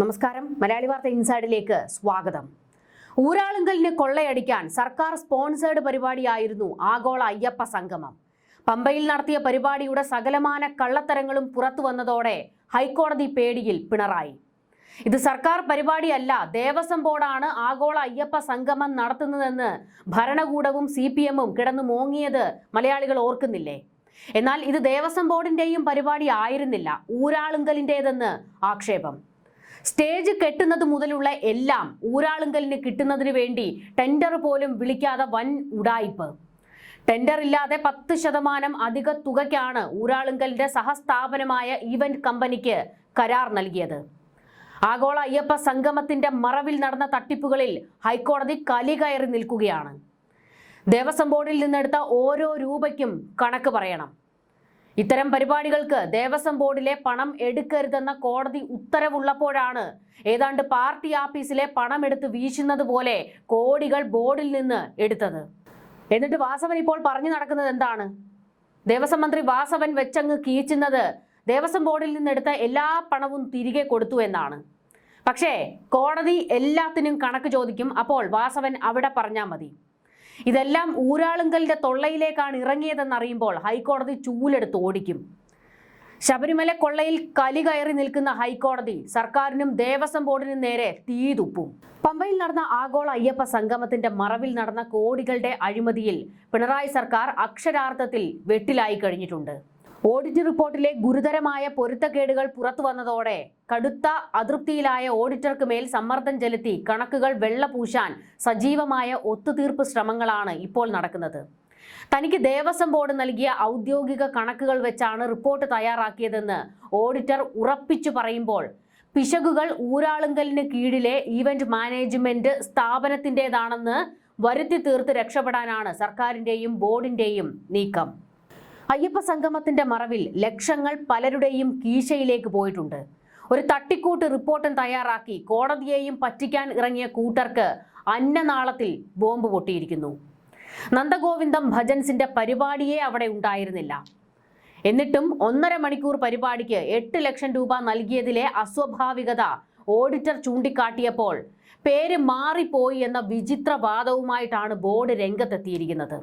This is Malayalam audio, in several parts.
നമസ്കാരം. മലയാളി വാർത്ത ഇൻസൈഡിലേക്ക് സ്വാഗതം. ഊരാളുങ്കലിന് കൊള്ളയടിക്കാൻ സർക്കാർ സ്പോൺസേഡ് പരിപാടിയായിരുന്നു ആഗോള അയ്യപ്പ സംഗമം. പമ്പയിൽ നടത്തിയ പരിപാടിയുടെ സകലമാന കള്ളത്തരങ്ങളും പുറത്തു വന്നതോടെ ഹൈക്കോടതി പേടിയിൽ പിണറായി. ഇത് സർക്കാർ പരിപാടിയല്ല ദേവസ്വം ബോർഡാണ് ആഗോള അയ്യപ്പ സംഗമം നടത്തുന്നതെന്ന് ഭരണകൂടവും സി പി എമ്മും കിടന്നു മോങ്ങിയത് മലയാളികൾ ഓർക്കുന്നില്ലേ? എന്നാൽ ഇത് ദേവസ്വം ബോർഡിന്റെയും പരിപാടി ആയിരുന്നില്ല ഊരാളുങ്കലിന്റെതെന്ന് ആക്ഷേപം. സ്റ്റേജ് കെട്ടുന്നത് മുതലുള്ള എല്ലാം ഊരാളുങ്കലിന് കിട്ടുന്നതിന് വേണ്ടി ടെൻഡർ പോലും വിളിക്കാതെ വൻ ഉടായിപ്പ്. ടെൻഡർ ഇല്ലാതെ പത്ത് ശതമാനം അധിക തുകയ്ക്കാണ് ഊരാളുങ്കലിന്റെ സഹസ്ഥാപനമായ ഈവന്റ് കമ്പനിക്ക് കരാർ നൽകിയത്. ആഗോള അയ്യപ്പ സംഗമത്തിന്റെ മറവിൽ നടന്ന തട്ടിപ്പുകളിൽ ഹൈക്കോടതി കലി കയറി നിൽക്കുകയാണ്. ദേവസ്വം ബോർഡിൽ നിന്നെടുത്ത ഓരോ രൂപയ്ക്കും കണക്ക് പറയണം. ഇത്തരം പരിപാടികൾക്ക് ദേവസ്വം ബോർഡിലെ പണം എടുക്കരുതെന്ന കോടതി ഉത്തരവുള്ളപ്പോഴാണ് ഏതാണ്ട് പാർട്ടി ആഫീസിലെ പണം എടുത്ത് വീശുന്നത് പോലെ കോടികൾ ബോർഡിൽ നിന്ന് എടുത്തത്. എന്നിട്ട് വാസവൻ ഇപ്പോൾ പറഞ്ഞു നടക്കുന്നത് എന്താണ്? ദേവസ്വം മന്ത്രി വാസവൻ വെച്ചങ്ങ് കീച്ചുന്നത് ദേവസ്വം ബോർഡിൽ നിന്നെടുത്ത എല്ലാ പണവും തിരികെ കൊടുത്തു എന്നാണ്. പക്ഷേ കോടതി എല്ലാത്തിനും കണക്ക് ചോദിക്കും അപ്പോൾ വാസവൻ അവിടെ പറഞ്ഞാൽ മതി. ഇതെല്ലാം ഊരാളുങ്കലിന്റെ തൊള്ളയിലേക്കാണ് ഇറങ്ങിയതെന്നറിയുമ്പോൾ ഹൈക്കോടതി ചൂലെടുത്ത് ഓടിക്കും. ശബരിമല കൊള്ളയിൽ കലി കയറി നിൽക്കുന്ന ഹൈക്കോടതി സർക്കാരിനും ദേവസ്വം ബോർഡിനും നേരെ തീ തുപ്പും. പമ്പയിൽ നടന്ന ആഗോള അയ്യപ്പ സംഗമത്തിന്റെ മറവിൽ നടന്ന കോടികളുടെ അഴിമതിയിൽ പിണറായി സർക്കാർ അക്ഷരാർത്ഥത്തിൽ വെട്ടിലായി കഴിഞ്ഞിട്ടുണ്ട്. ഓഡിറ്റ് റിപ്പോർട്ടിലെ ഗുരുതരമായ പൊരുത്തക്കേടുകൾ പുറത്തു വന്നതോടെ കടുത്ത അതൃപ്തിയിലായ ഓഡിറ്റർക്ക് മേൽ സമ്മർദ്ദം ചെലുത്തി കണക്കുകൾ വെള്ളപൂശാൻ സജീവമായ ഒത്തുതീർപ്പ് ശ്രമങ്ങളാണ് ഇപ്പോൾ നടക്കുന്നത്. തനിക്ക് ദേവസ്വം ബോർഡ് നൽകിയ ഔദ്യോഗിക കണക്കുകൾ വെച്ചാണ് റിപ്പോർട്ട് തയ്യാറാക്കിയതെന്ന് ഓഡിറ്റർ ഉറപ്പിച്ചു പറയുമ്പോൾ പിശകുകൾ ഊരാളുങ്കലിന് കീഴിലെ ഈവന്റ് മാനേജ്മെന്റ് സ്ഥാപനത്തിന്റെതാണെന്ന് വരുത്തി തീർത്ത് രക്ഷപ്പെടാനാണ് സർക്കാരിന്റെയും ബോർഡിന്റെയും നീക്കം. അയ്യപ്പ സംഗമത്തിന്റെ മറവിൽ ലക്ഷങ്ങൾ പലരുടെയും കീശയിലേക്ക് പോയിട്ടുണ്ട്. ഒരു തട്ടിക്കൂട്ട് റിപ്പോർട്ടും തയ്യാറാക്കി കോടതിയെയും പറ്റിക്കാൻ ഇറങ്ങിയ കൂട്ടർക്ക് അന്നനാളത്തിൽ ബോംബ് പൊട്ടിയിരിക്കുന്നു. നന്ദഗോവിന്ദം ഭജൻസിന്റെ പരിപാടിയേ അവിടെ ഉണ്ടായിരുന്നില്ല. എന്നിട്ടും ഒന്നര മണിക്കൂർ പരിപാടിക്ക് എട്ട് ലക്ഷം രൂപ നൽകിയതിലെ അസ്വാഭാവികത ഓഡിറ്റർ ചൂണ്ടിക്കാട്ടിയപ്പോൾ പേര് മാറിപ്പോയി എന്ന വിചിത്ര വാദവുമായിട്ടാണ് ബോർഡ് രംഗത്തെത്തിയിരിക്കുന്നത്.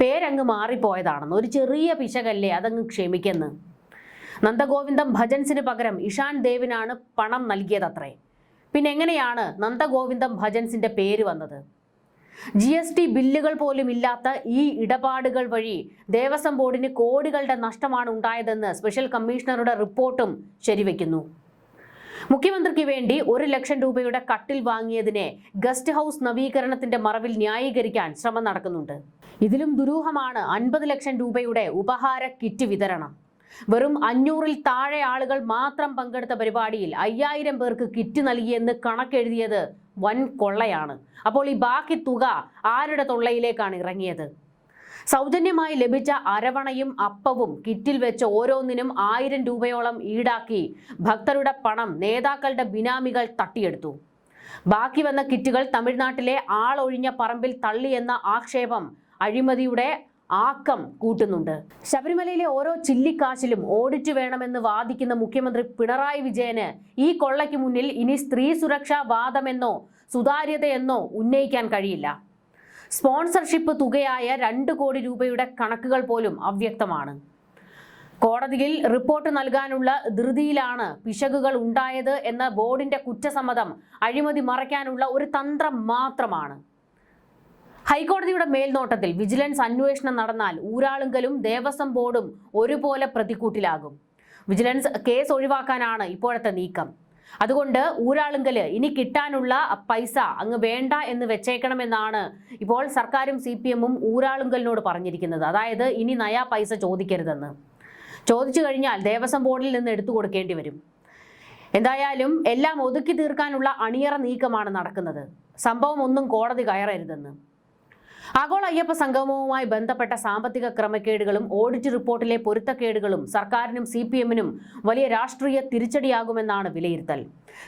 പേരങ്ങ് മാറിപ്പോയതാണെന്ന്. ഒരു ചെറിയ പിശകല്ലേ അതങ്ങ് ക്ഷമിക്കെന്ന്. നന്ദഗോവിന്ദം ഭജൻസിന് പകരം ഇഷാൻ ദേവിനാണ് പണം നൽകിയതത്രേ. പിന്നെ എങ്ങനെയാണ് നന്ദഗോവിന്ദം ഭജൻസിന്റെ പേര് വന്നത്? ജി എസ് ടി ബില്ലുകൾ പോലും ഇല്ലാത്ത ഈ ഇടപാടുകൾ വഴി ദേവസ്വം ബോർഡിന് കോടികളുടെ നഷ്ടമാണ് ഉണ്ടായതെന്ന് സ്പെഷ്യൽ കമ്മീഷണറുടെ റിപ്പോർട്ടും ശരിവെക്കുന്നു. മുഖ്യമന്ത്രിക്ക് വേണ്ടി ഒരു ലക്ഷം രൂപയുടെ കട്ടിൽ വാങ്ങിയതിനെ ഗസ്റ്റ് ഹൗസ് നവീകരണത്തിന്റെ മറവിൽ ന്യായീകരിക്കാൻ ശ്രമം നടക്കുന്നുണ്ട്. ഇതിലും ദുരൂഹമാണ് അൻപത് ലക്ഷം രൂപയുടെ ഉപഹാര കിറ്റ് വിതരണം. വെറും അഞ്ഞൂറിൽ താഴെ ആളുകൾ മാത്രം പങ്കെടുത്ത പരിപാടിയിൽ അയ്യായിരം പേർക്ക് കിറ്റ് നൽകിയെന്ന് കണക്കെഴുതിയത് വൻ കൊള്ളയാണ്. അപ്പോൾ ഈ ബാക്കി തുക ആരുടെ തൊള്ളയിലേക്കാണ് ഇറങ്ങിയത്? സൗജന്യമായി ലഭിച്ച അരവണയും അപ്പവും കിറ്റിൽ വെച്ച് ഓരോന്നിനും ആയിരം രൂപയോളം ഈടാക്കി ഭക്തരുടെ പണം നേതാക്കളുടെ ബിനാമികൾ തട്ടിയെടുത്തു. ബാക്കി വന്ന കിറ്റുകൾ തമിഴ്നാട്ടിലെ ആളൊഴിഞ്ഞ പറമ്പിൽ തള്ളിയെന്ന ആക്ഷേപം അഴിമതിയുടെ ആക്കം കൂട്ടുന്നുണ്ട്. ശബരിമലയിലെ ഓരോ ചില്ലിക്കാശിലും ഓഡിറ്റ് വേണമെന്ന് വാദിക്കുന്ന മുഖ്യമന്ത്രി പിണറായി വിജയന് ഈ കൊള്ളയ്ക്ക് മുന്നിൽ ഇനി സ്ത്രീ സുരക്ഷാ വാദമെന്നോ സുതാര്യതയെന്നോ ഉന്നയിക്കാൻ കഴിയില്ല. സ്പോൺസർഷിപ്പ് തുകയായ രണ്ട് കോടി രൂപയുടെ കണക്കുകൾ പോലും അവ്യക്തമാണ്. കോടതിയിൽ റിപ്പോർട്ട് നൽകാനുള്ള ധൃതിയിലാണ് പിശകുകൾ ഉണ്ടായത് എന്ന ബോർഡിന്റെ കുറ്റസമ്മതം അഴിമതി മറയ്ക്കാനുള്ള ഒരു തന്ത്രം മാത്രമാണ്. ഹൈക്കോടതിയുടെ മേൽനോട്ടത്തിൽ വിജിലൻസ് അന്വേഷണം നടന്നാൽ ഊരാളുങ്കലും ദേവസ്വം ബോർഡും ഒരുപോലെ പ്രതിക്കൂട്ടിലാകും. വിജിലൻസ് കേസ് ഒഴിവാക്കാനാണ് ഇപ്പോഴത്തെ നീക്കം. അതുകൊണ്ട് ഊരാളുങ്കൽ ഇനി കിട്ടാനുള്ള പൈസ അങ്ങ് വേണ്ട എന്ന് വെച്ചേക്കണമെന്നാണ് ഇപ്പോൾ സർക്കാരും സി പി എമ്മും ഊരാളുങ്കലിനോട് പറഞ്ഞിരിക്കുന്നത്. അതായത് ഇനി നയാ പൈസ ചോദിക്കരുതെന്ന്. ചോദിച്ചു കഴിഞ്ഞാൽ ദേവസ്വം ബോർഡിൽ നിന്ന് എടുത്തു കൊടുക്കേണ്ടി വരും. എന്തായാലും എല്ലാം ഒതുക്കി തീർക്കാനുള്ള അണിയറ നീക്കമാണ് നടക്കുന്നത്. സംഭവം ഒന്നും കോടതി കയറരുതെന്ന്. ആഗോള അയ്യപ്പ സംഗമവുമായി ബന്ധപ്പെട്ട സാമ്പത്തിക ക്രമക്കേടുകളും ഓഡിറ്റ് റിപ്പോർട്ടിലെ പൊരുത്തക്കേടുകളും സർക്കാരിനും സി പി എമ്മിനും വലിയ രാഷ്ട്രീയ തിരിച്ചടിയാകുമെന്നാണ് വിലയിരുത്തൽ.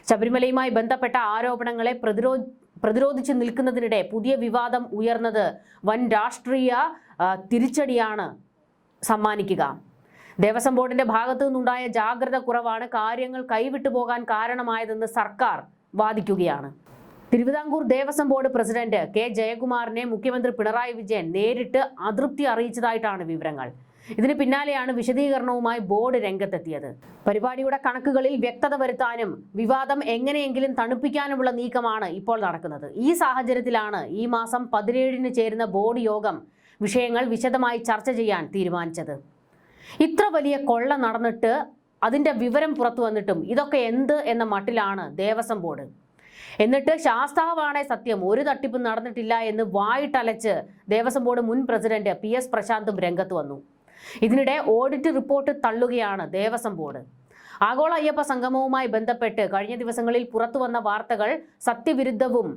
ശബരിമലയുമായി ബന്ധപ്പെട്ട ആരോപണങ്ങളെ പ്രതിരോ പ്രതിരോധിച്ചു നിൽക്കുന്നതിനിടെ പുതിയ വിവാദം ഉയർന്നത് വൻ രാഷ്ട്രീയ തിരിച്ചടിയാണ് സമ്മാനിക്കുക. ദേവസ്വം ബോർഡിന്റെ ഭാഗത്തു നിന്നുണ്ടായ ജാഗ്രത കുറവാണ് കാര്യങ്ങൾ കൈവിട്ടു പോകാൻ കാരണമായതെന്ന് സർക്കാർ വാദിക്കുകയാണ്. Thiruvithamkoor Devaswom board president K ജയകുമാറിനെ മുഖ്യമന്ത്രി പിണറായി വിജയൻ നേരിട്ട് അതൃപ്തി അറിയിച്ചതായിട്ടാണ് വിവരങ്ങൾ. ഇതിന് പിന്നാലെയാണ് വിശദീകരണവുമായി ബോർഡ് രംഗത്തെത്തിയത്. പരിപാടിയുടെ കണക്കുകളിൽ വ്യക്തത വരുത്താനും വിവാദം എങ്ങനെയെങ്കിലും തണുപ്പിക്കാനുമുള്ള നീക്കമാണ് ഇപ്പോൾ നടക്കുന്നത്. ഈ സാഹചര്യത്തിലാണ് ഈ മാസം പതിനേഴിന് ചേരുന്ന ബോർഡ് യോഗം വിഷയങ്ങൾ വിശദമായി ചർച്ച ചെയ്യാൻ തീരുമാനിച്ചത്. ഇത്ര വലിയ കൊള്ള നടന്നിട്ട് അതിന്റെ വിവരം പുറത്തു വന്നിട്ടും ഇതൊക്കെ എന്ത് എന്ന മട്ടിലാണ് ദേവസ്വം ബോർഡ്. എന്നിട്ട് ശാസ്താവാണെ സത്യം. ഒരു തട്ടിപ്പും നടന്നിട്ടില്ല എന്ന് വായിട്ടലച്ച് ദേവസ്വം ബോർഡ് മുൻ പ്രസിഡന്റ് പി എസ് പ്രശാന്തും രംഗത്ത് വന്നു. ഇതിനിടെ ഓഡിറ്റ് റിപ്പോർട്ട് തള്ളുകയാണ് ദേവസ്വം ബോർഡ്. ആഗോള അയ്യപ്പ സംഗമവുമായി ബന്ധപ്പെട്ട് കഴിഞ്ഞ ദിവസങ്ങളിൽ പുറത്തു വന്ന വാർത്തകൾ സത്യവിരുദ്ധവും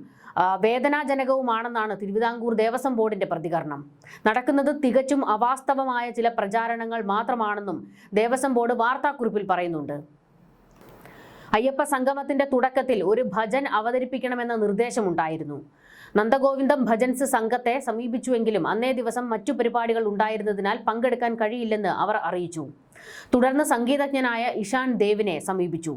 വേദനാജനകവുമാണെന്നാണ് തിരുവിതാംകൂർ ദേവസ്വം ബോർഡിന്റെ പ്രതികരണം. നടക്കുന്നത് തികച്ചും അവാസ്തവമായ ചില പ്രചാരണങ്ങൾ മാത്രമാണെന്നും ദേവസ്വം ബോർഡ് വാർത്താക്കുറിപ്പിൽ പറയുന്നുണ്ട്. അയ്യപ്പ സംഗമത്തിന്റെ തുടക്കത്തിൽ ഒരു ഭജൻ അവതരിപ്പിക്കണമെന്ന നിർദ്ദേശമുണ്ടായിരുന്നു. നന്ദഗോവിന്ദം ഭജൻസ് സംഘത്തെ സമീപിച്ചുവെങ്കിലും അന്നേ ദിവസം മറ്റു പരിപാടികൾ ഉണ്ടായിരുന്നതിനാൽ പങ്കെടുക്കാൻ കഴിയില്ലെന്ന് അവർ അറിയിച്ചു. തുടർന്ന് സംഗീതജ്ഞനായ ഇഷാൻ ദേവിനെ സമീപിച്ചു.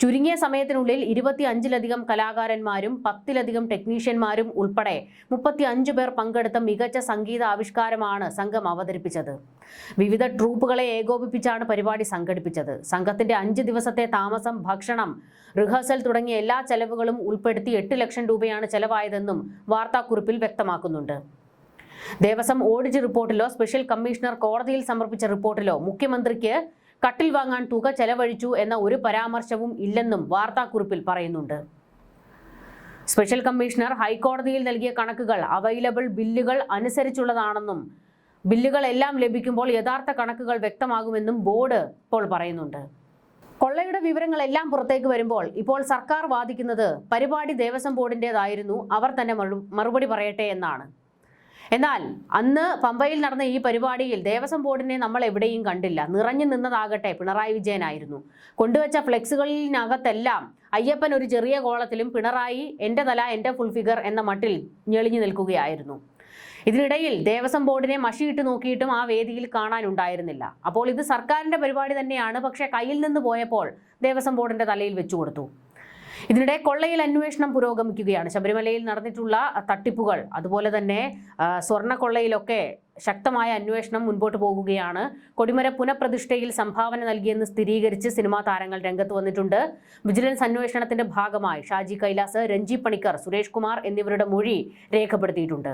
ചുരുങ്ങിയ സമയത്തിനുള്ളിൽ ഇരുപത്തി അഞ്ചിലധികം കലാകാരന്മാരും പത്തിലധികം ടെക്നീഷ്യന്മാരും ഉൾപ്പെടെ മുപ്പത്തി അഞ്ചു പേർ പങ്കെടുത്ത മികച്ച സംഗീത ആവിഷ്കാരമാണ് സംഘം അവതരിപ്പിച്ചത്. വിവിധ ട്രൂപ്പുകളെ ഏകോപിപ്പിച്ചാണ് പരിപാടി സംഘടിപ്പിച്ചത്. സംഘത്തിന്റെ അഞ്ച് ദിവസത്തെ താമസം ഭക്ഷണം റിഹേഴ്സൽ തുടങ്ങിയ എല്ലാ ചെലവുകളും ഉൾപ്പെടുത്തി എട്ട് ലക്ഷം രൂപയാണ് ചെലവായതെന്നും വാർത്താക്കുറിപ്പിൽ വ്യക്തമാക്കുന്നുണ്ട്. ദേവസ്വം ഓഡിറ്റ് റിപ്പോർട്ടിലോ സ്പെഷ്യൽ കമ്മീഷണർ കോടതിയിൽ സമർപ്പിച്ച റിപ്പോർട്ടിലോ മുഖ്യമന്ത്രിക്ക് കട്ടിൽ വാങ്ങാൻ തുക ചെലവഴിച്ചു എന്ന ഒരു പരാമർശവും ഇല്ലെന്നും വാർത്താക്കുറിപ്പിൽ പറയുന്നുണ്ട്. സ്പെഷ്യൽ കമ്മീഷണർ ഹൈക്കോടതിയിൽ നൽകിയ കണക്കുകൾ അവൈലബിൾ ബില്ലുകൾ അനുസരിച്ചുള്ളതാണെന്നും ബില്ലുകളെല്ലാം ലഭിക്കുമ്പോൾ യഥാർത്ഥ കണക്കുകൾ വ്യക്തമാകുമെന്നും ബോർഡ് ഇപ്പോൾ പറയുന്നുണ്ട്. കൊള്ളയുടെ വിവരങ്ങളെല്ലാം പുറത്തേക്ക് വരുമ്പോൾ ഇപ്പോൾ സർക്കാർ വാദിക്കുന്നത് പരിപാടി ദേവസ്വം ബോർഡിന്റെതായിരുന്നു അവർ തന്നെ മറുപടി പറയട്ടെ എന്നാണ്. എന്നാൽ അന്ന് പമ്പയിൽ നടന്ന ഈ പരിപാടിയിൽ ദേവസ്വം ബോർഡിനെ നമ്മൾ എവിടെയും കണ്ടില്ല. നിറഞ്ഞു നിന്നതാകട്ടെ പിണറായി വിജയനായിരുന്നു. കൊണ്ടുവച്ച ഫ്ലെക്സുകളിനകത്തെല്ലാം അയ്യപ്പൻ ഒരു ചെറിയ കോളത്തിലും പിണറായി എന്റെ തല എന്റെ ഫുൾ ഫിഗർ എന്ന മട്ടിൽ ഞെളിഞ്ഞു നിൽക്കുകയായിരുന്നു. ഇതിനിടയിൽ ദേവസ്വം ബോർഡിനെ മഷിയിട്ട് നോക്കിയിട്ടും ആ വേദിയിൽ കാണാനുണ്ടായിരുന്നില്ല. അപ്പോൾ ഇത് സർക്കാരിന്റെ പരിപാടി തന്നെയാണ്. പക്ഷേ കയ്യിൽ നിന്ന് പോയപ്പോൾ ദേവസ്വം ബോർഡിന്റെ തലയിൽ വെച്ചു കൊടുത്തു ഇതിനിടെ കൊള്ളയിൽ അന്വേഷണം പുരോഗമിക്കുകയാണ്. ശബരിമലയിൽ നടന്നിട്ടുള്ള തട്ടിപ്പുകൾ അതുപോലെ തന്നെ സ്വർണ കൊള്ളയിലൊക്കെ ശക്തമായ അന്വേഷണം മുൻപോട്ട് പോകുകയാണ്. കൊടിമര പുനഃപ്രതിഷ്ഠയിൽ സംഭാവന നൽകിയെന്ന് സ്ഥിരീകരിച്ച് സിനിമാ താരങ്ങൾ രംഗത്ത് വന്നിട്ടുണ്ട്. വിജിലൻസ് അന്വേഷണത്തിന്റെ ഭാഗമായി ഷാജി കൈലാസ് രഞ്ജി പണിക്കർ സുരേഷ് കുമാർ എന്നിവരുടെ മൊഴി രേഖപ്പെടുത്തിയിട്ടുണ്ട്.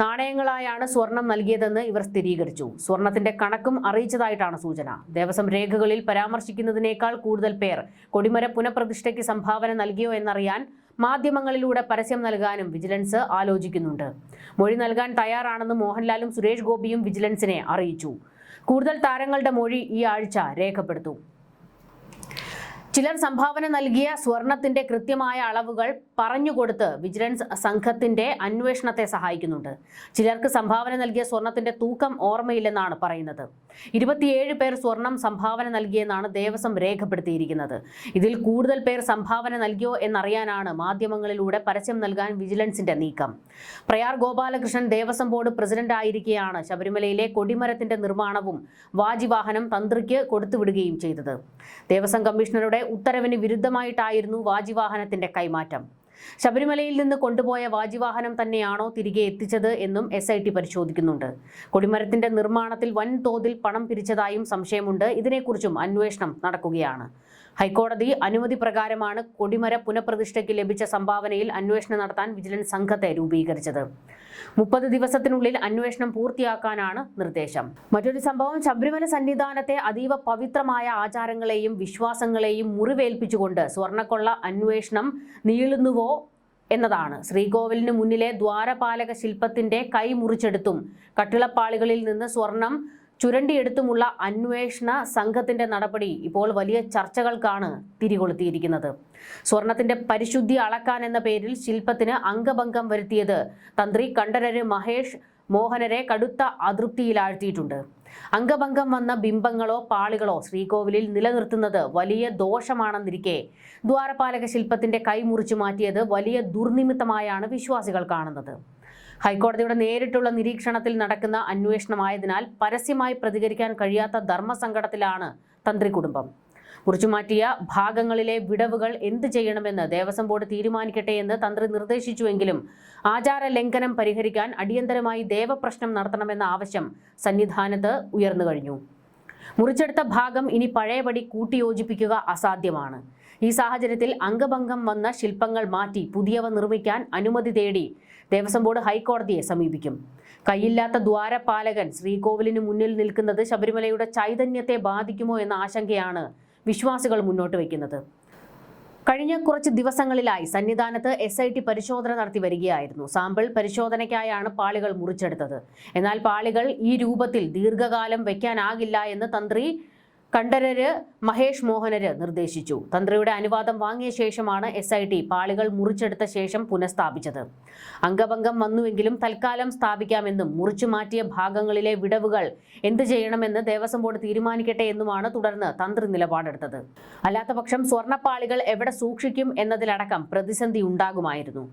നാണയങ്ങളായാണ് സ്വർണം നൽകിയതെന്ന് ഇവർ സ്ഥിരീകരിച്ചു. സ്വർണത്തിന്റെ കണക്കും അറിയിച്ചതായിട്ടാണ് സൂചന. ദേവസ്വം രേഖകളിൽ പരാമർശിക്കുന്നതിനേക്കാൾ കൂടുതൽ പേർ കൊടിമര പുനഃപ്രതിഷ്ഠയ്ക്ക് സംഭാവന നൽകിയോ എന്നറിയാൻ മാധ്യമങ്ങളിലൂടെ പരസ്യം നൽകാനും വിജിലൻസ് ആലോചിക്കുന്നുണ്ട്. മൊഴി നൽകാൻ തയ്യാറാണെന്ന് മോഹൻലാലും സുരേഷ് ഗോപിയും വിജിലൻസിനെ അറിയിച്ചു. കൂടുതൽ താരങ്ങളുടെ മൊഴി ഈ ആഴ്ച രേഖപ്പെടുത്തും. ചിലർ സംഭാവന നൽകിയ സ്വർണത്തിന്റെ കൃത്യമായ അളവുകൾ പറഞ്ഞുകൊടുത്ത് വിജിലൻസ് സംഘത്തിന്റെ അന്വേഷണത്തെ സഹായിക്കുന്നുണ്ട്. ചിലർക്ക് സംഭാവന നൽകിയ സ്വർണത്തിന്റെ തൂക്കം ഓർമ്മയില്ലെന്നാണ് പറയുന്നത്. ഇരുപത്തിയേഴ് പേർ സ്വർണം സംഭാവന നൽകിയെന്നാണ് ദേവസ്വം രേഖപ്പെടുത്തിയിരിക്കുന്നത്. ഇതിൽ കൂടുതൽ പേർ സംഭാവന നൽകിയോ എന്നറിയാനാണ് മാധ്യമങ്ങളിലൂടെ പരസ്യം നൽകാൻ വിജിലൻസിന്റെ നീക്കം. പ്രയാർ ഗോപാലകൃഷ്ണൻ ദേവസ്വം ബോർഡ് പ്രസിഡന്റ് ആയിരിക്കെയാണ് ശബരിമലയിലെ കൊടിമരത്തിന്റെ നിർമ്മാണവും വാജിവാഹനം തന്ത്രിക്ക് കൊടുത്തുവിടുകയും ചെയ്തത്. ദേവസ്വം കമ്മീഷണറുടെ ഉത്തരവിന് വിരുദ്ധമായിട്ടായിരുന്നു വാജിവാഹനത്തിന്റെ കൈമാറ്റം. ശബരിമലയിൽ നിന്ന് കൊണ്ടുപോയ വാജിവാഹനം തന്നെയാണോ തിരികെ എത്തിച്ചത് എന്നും എസ് ഐ ടി പരിശോധിക്കുന്നുണ്ട്. കൊടിമരത്തിന്റെ നിർമ്മാണത്തിൽ വൻതോതിൽ പണം പിരിച്ചതായും സംശയമുണ്ട്. ഇതിനെക്കുറിച്ചും അന്വേഷണം നടക്കുകയാണ്. ഹൈക്കോടതി അനുമതി പ്രകാരമാണ് കൊടിമര പുനഃപ്രതിഷ്ഠയ്ക്ക് ലഭിച്ച സംഭാവനയിൽ അന്വേഷണം നടത്താൻ വിജിലൻസ് സംഘത്തെ രൂപീകരിച്ചത്. മുപ്പത് ദിവസത്തിനുള്ളിൽ അന്വേഷണം പൂർത്തിയാക്കാനാണ് നിർദ്ദേശം. മറ്റൊരു സംഭവം ശബരിമല സന്നിധാനത്തെ അതീവ പവിത്രമായ ആചാരങ്ങളെയും വിശ്വാസങ്ങളെയും മുറിവേൽപ്പിച്ചുകൊണ്ട് സ്വർണക്കൊള്ള അന്വേഷണം നീളുന്നുവോ എന്നതാണ്. ശ്രീകോവിലിന് മുന്നിലെ ദ്വാരപാലക ശില്പത്തിന്റെ കൈ മുറിച്ചെടുത്തും കട്ടിളപ്പാളികളിൽ നിന്ന് സ്വർണം ചുരണ്ടിയെടുത്തുമുള്ള അന്വേഷണ സംഘത്തിന്റെ നടപടി ഇപ്പോൾ വലിയ ചർച്ചകൾക്കാണ് തിരികൊളുത്തിയിരിക്കുന്നത്. സ്വർണത്തിന്റെ പരിശുദ്ധി അളക്കാൻ എന്ന പേരിൽ ശില്പത്തിന് അംഗഭംഗം വരുത്തിയത് തന്ത്രി കണ്ഠരര് മഹേഷ് മോഹനരെ കടുത്ത അതൃപ്തിയിലാഴ്ത്തിയിട്ടുണ്ട്. അംഗഭംഗം വന്ന ബിംബങ്ങളോ പാളികളോ ശ്രീകോവിലിൽ നിലനിർത്തുന്നത് വലിയ ദോഷമാണെന്നിരിക്കെ ദ്വാരപാലക ശില്പത്തിന്റെ കൈമുറിച്ചു മാറ്റിയത് വലിയ ദുർനിമിത്തമായാണ് വിശ്വാസികൾ കാണുന്നത്. ഹൈക്കോടതിയുടെ നേരിട്ടുള്ള നിരീക്ഷണത്തിൽ നടക്കുന്ന അന്വേഷണമായതിനാൽ പരസ്യമായി പ്രതികരിക്കാൻ കഴിയാത്ത ധർമ്മസങ്കടത്തിലാണ് തന്ത്രി കുടുംബം. മുറിച്ചുമാറ്റിയ ഭാഗങ്ങളിലെ വിടവുകൾ എന്ത് ചെയ്യണമെന്ന് ദേവസ്വം ബോർഡ് തീരുമാനിക്കട്ടെ എന്ന് തന്ത്രി നിർദ്ദേശിച്ചുവെങ്കിലും ആചാര ലംഘനം പരിഹരിക്കാൻ അടിയന്തരമായി ദേവപ്രശ്നം നടത്തണമെന്ന ആവശ്യം സന്നിധാനത്ത് ഉയർന്നു കഴിഞ്ഞു. മുറിച്ചെടുത്ത ഭാഗം ഇനി പഴയപടി കൂട്ടിയോജിപ്പിക്കുക അസാധ്യമാണ്. ഈ സാഹചര്യത്തിൽ അംഗഭംഗം വന്ന ശില്പങ്ങൾ മാറ്റി പുതിയവ നിർമ്മിക്കാൻ അനുമതി തേടി ദേവസ്വം ബോർഡ് ഹൈക്കോടതിയെ സമീപിക്കും. കൈയില്ലാത്ത ദ്വാരപാലകൻ ശ്രീകോവിലിന് മുന്നിൽ നിൽക്കുന്നത് ശബരിമലയുടെ ചൈതന്യത്തെ ബാധിക്കുമോ എന്ന ആശങ്കയാണ് വിശ്വാസികൾ മുന്നോട്ട് വയ്ക്കുന്നത്. കഴിഞ്ഞ കുറച്ച് ദിവസങ്ങളിലായി സന്നിധാനത്ത് എസ് ഐ ടി പരിശോധന നടത്തി വരികയായിരുന്നു. സാമ്പിൾ പരിശോധനയ്ക്കായാണ് പാളികൾ മുറിച്ചെടുത്തത്. എന്നാൽ പാളികൾ ഈ രൂപത്തിൽ ദീർഘകാലം വയ്ക്കാനാകില്ല എന്ന് തന്ത്രി കണ്ഠരര് മഹേഷ് മോഹനര് നിർദ്ദേശിച്ചു. തന്ത്രിയുടെ അനുവാദം വാങ്ങിയ ശേഷമാണ് എസ് ഐ ടി പാളികൾ മുറിച്ചെടുത്ത ശേഷം പുനഃസ്ഥാപിച്ചത്. അംഗഭംഗം വന്നുവെങ്കിലും തൽക്കാലം സ്ഥാപിക്കാമെന്നും മുറിച്ചു മാറ്റിയ ഭാഗങ്ങളിലെ വിടവുകൾ എന്ത് ചെയ്യണമെന്ന് ദേവസ്വം ബോർഡ് തീരുമാനിക്കട്ടെ എന്നുമാണ് തുടർന്ന് തന്ത്രി നിലപാടെടുത്തത്. അല്ലാത്തപക്ഷം സ്വർണപ്പാളികൾ എവിടെ സൂക്ഷിക്കും എന്നതിലടക്കം പ്രതിസന്ധി ഉണ്ടാകുമായിരുന്നു.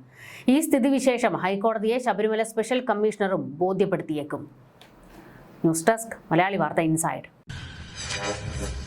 ഈ സ്ഥിതിവിശേഷം ഹൈക്കോടതിയെ ശബരിമല സ്പെഷ്യൽ കമ്മീഷണറും ബോധ്യപ്പെടുത്തിയേക്കും. News desk Malayali Vartha inside. Thank you.